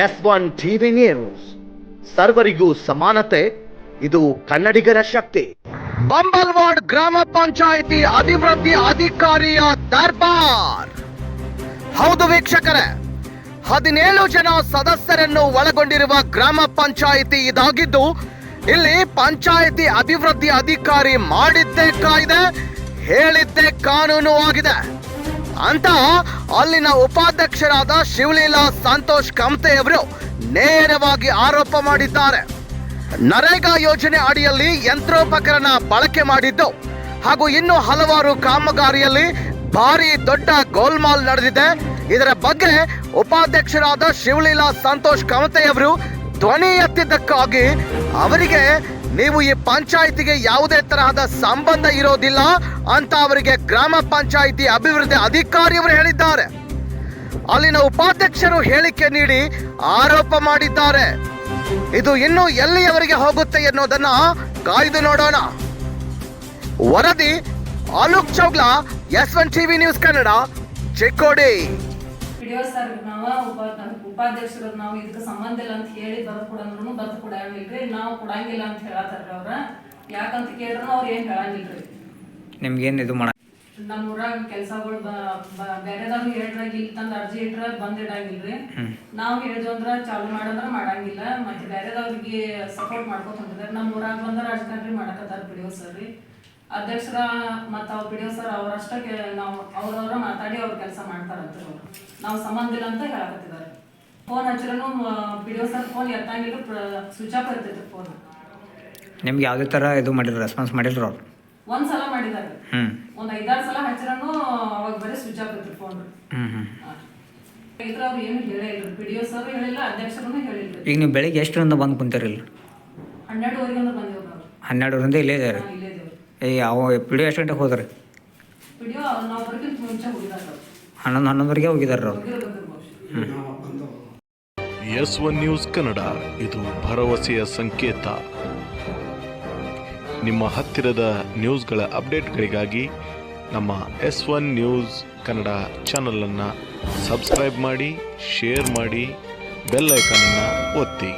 S one TV news. ಸರ್ವರಿಗೂ ಸಮಾನತೆ, ಇದು ಕನ್ನಡಿಗರ ಶಕ್ತಿ. ಬಂಬಲ್ವಾಡ್ ಗ್ರಾಮ ಪಂಚಾಯಿತಿ ಅಭಿವೃದ್ಧಿ ಅಧಿಕಾರಿಯ ದರ್ಬಾರ್. ಹೌದು ವೀಕ್ಷಕರೇ, ಹದಿನೇಳು ಜನ ಸದಸ್ಯರನ್ನು ಒಳಗೊಂಡಿರುವ ಗ್ರಾಮ ಪಂಚಾಯಿತಿ ಇದಾಗಿದ್ದು, ಇಲ್ಲಿ ಪಂಚಾಯಿತಿ ಅಭಿವೃದ್ಧಿ ಅಧಿಕಾರಿ ಮಾಡಿದ್ದೇ ಕಾಯ್ದೆ, ಹೇಳಿದ್ದೇ ಕಾನೂನು ಆಗಿದೆ. ಅಂತ ಅಲ್ಲಿನ ಉಪಾಧ್ಯಕ್ಷರಾದ ಶಿವಲೀಲಾ ಸಂತೋಷ್ ಕಮ್ತೆ ಅವರು ನೇರವಾಗಿ ಆರೋಪ ಮಾಡಿದ್ದಾರೆ. ನರೇಗಾ ಯೋಜನೆ ಅಡಿಯಲ್ಲಿ ಯಂತ್ರೋಪಕರಣ ಬಳಕೆ ಮಾಡಿದ್ದು ಹಾಗೂ ಇನ್ನು ಹಲವಾರು ಕಾಮಗಾರಿಯಲ್ಲಿ ಭಾರಿ ದೊಡ್ಡ ಗೋಲ್ಮಾಲ್ ನಡೆದಿದೆ. ಇದರ ಬಗ್ಗೆ ಉಪಾಧ್ಯಕ್ಷರಾದ ಶಿವಲೀಲಾ ಸಂತೋಷ್ ಕಮತೆ ಅವರು ಧ್ವನಿ ಎತ್ತಿದ್ದಕ್ಕಾಗಿ ಅವರಿಗೆ ನೀವು ಈ ಪಂಚಾಯಿತಿಗೆ ಯಾವುದೇ ತರಹದ ಸಂಬಂಧ ಇರೋದಿಲ್ಲ ಅಂತ ಅವರಿಗೆ ಗ್ರಾಮ ಪಂಚಾಯಿತಿ ಅಭಿವೃದ್ಧಿ ಅಧಿಕಾರಿಯವರು ಹೇಳಿದ್ದಾರೆ. ಅಲ್ಲಿನ ಉಪಾಧ್ಯಕ್ಷರು ಹೇಳಿಕೆ ನೀಡಿ ಆರೋಪ ಮಾಡಿದ್ದಾರೆ. ಇದು ಇನ್ನು ಎಲ್ಲಿಯವರಿಗೆ ಹೋಗುತ್ತೆ ಎನ್ನುವುದನ್ನ ಕಾಯ್ದು ನೋಡೋಣ. ವರದಿ Alok Chougla, S one TV news Kannada, Chikkodi. Video sir ನಾವ ಉಪ ಉಪಾಧ್ಯಕ್ಷರ ನಾವು ಇದಕ್ಕೆ ಸಂಬಂಧ ಇಲ್ಲ ಅಂತ ಹೇಳಿ ಬರ್ದು ಕೊಡಂದ್ರು ಬರ್ದು ಕೊಡಂಗಿಲ್ರಿ ನಾವು ಕೊಡಂಗಿಲ್ಲ ಅಂತ ಹೇಳತ್ತಾರ್ರಿ ಅವ್ರ. ಯಾಕಂತ ಕೇಳಿದ್ರು ಅವ್ರು ಏನ್ ಹೇಳಂಗಿಲ್ರಿ. ನಿಮ್ಗೇನು ಇದು ಮಾಡ ನಮ್ಮ ಊರಾಗ ಕೆಲ್ಸಗಳು ಬೇರೆದವ್ರು ಹೇಳ್ರಾಗ ಇಲ್ಲಿ ತಂದ ಅರ್ಜಿ ಇಟ್ರ ಬಂದ್ ಇಡಂಗಿಲ್ರಿ. ನಾವು ಹೇಳಿದ್ವಂದ್ರ ಚಾಲು ಮಾಡಂದ್ರ ಮಾಡಂಗಿಲ್ಲ. ಮತ್ತೆ ಬೇರೆದವ್ರಿಗೆ ಸಪೋರ್ಟ್ ಮಾಡ್ಕೊತ ಹೊಂಟಿದಾರೆ. ನಮ್ಮ ಊರಾಗ ಬಂದ್ರ ರಾಜಕಾರಣಿ ಮಾಡಕತ್ತಾರ ಪಿಡಿಒ ಸರ್ ರೀ ಅಧ್ಯಕ್ಷರ ಮತ್ತ ಅವ್ರ ಪಿಡಿಒ ಸರ್ ಅವರಷ್ಟೇ ನಾವು ಅವ್ರವ್ರ ಮಾತಾಡಿ ಅವ್ರ ಕೆಲಸ ಮಾಡ್ತಾರಂತ ಅವ್ರು. ನಾವು ಸಂಬಂಧ ಇಲ್ಲ ಅಂತ ಹೇಳಕತ್ತಿದ್ದಾರೆ. ಫೋನ್ ಹಚ್ಚಿರೂ ಪಿ ಡಿ ಸರ್ ಫೋನ್ ಎತ್ತಂಗಿಲ್ಲ ಸ್ವಿಚ್ ಆಫ್ ಇರ್ತೈತೆ ಫೋನ್ ನಿಮ್ಗೆ ಯಾವುದೇ ಥರ ಇದು ಮಾಡಿಲ್ಲ ರೆಸ್ಪಾನ್ಸ್ ಮಾಡಿದ್ರು ಅವ್ರು? ಒಂದು ಸಲ ಮಾಡಿದ್ದಾರೆ. ಒಂದು ಐದಾರು ಸಲ ಹಚ್ಚಿರನು ಅವಾಗ ಬರೀ ಸ್ವಿಚ್ ಆಫ್ ಇರ್ತೈತೆ ಫೋನ್ ಇದ್ರ ಅವ್ರು ಏನು ಹೇಳೇ ಇಲ್ರಿ. ಪಿ ಡಿ ಸರ್ ಹೇಳಿಲ್ಲ ಅಧ್ಯಕ್ಷರೂ ಹೇಳಿಲ್ಲ ಈಗ ನೀವು ಬೆಳಿಗ್ಗೆ ಎಷ್ಟರಿಂದ ಬಂದು ಕುಂತೀರಿಲ್ಲ ಹನ್ನೆರಡುವರೆಗೆ ಅಂದ್ರೆ ಬಂದೇವ್ ನಾವು ಹನ್ನೆರಡರಿಂದ ಇಲ್ಲೇ ಇದ್ದಾರೆ. ಏ ಯಾವ ಪಿಡಿಯೋ ಎಷ್ಟು ಗಂಟೆಗೆ ಹೋದ್ರಿ ಹನ್ನೊಂದು ಹನ್ನೊಂದುವರೆಗೆ ಹೋಗಿದ್ದಾರೆ ಅವ್ರು. ಎಸ್ ಒನ್ ನ್ಯೂಸ್ ಕನ್ನಡ ಇದು ಭರವಸೆಯ ಸಂಕೇತ. ನಿಮ್ಮ ಹತ್ತಿರದ ನ್ಯೂಸ್ಗಳ ಅಪ್ಡೇಟ್ಗಳಿಗಾಗಿ ನಮ್ಮ ಎಸ್ ಒನ್ ನ್ಯೂಸ್ ಕನ್ನಡ ಚಾನಲನ್ನು ಸಬ್ಸ್ಕ್ರೈಬ್ ಮಾಡಿ ಶೇರ್ ಮಾಡಿ ಬೆಲ್ ಐಕಾನನ್ನು ಒತ್ತಿ.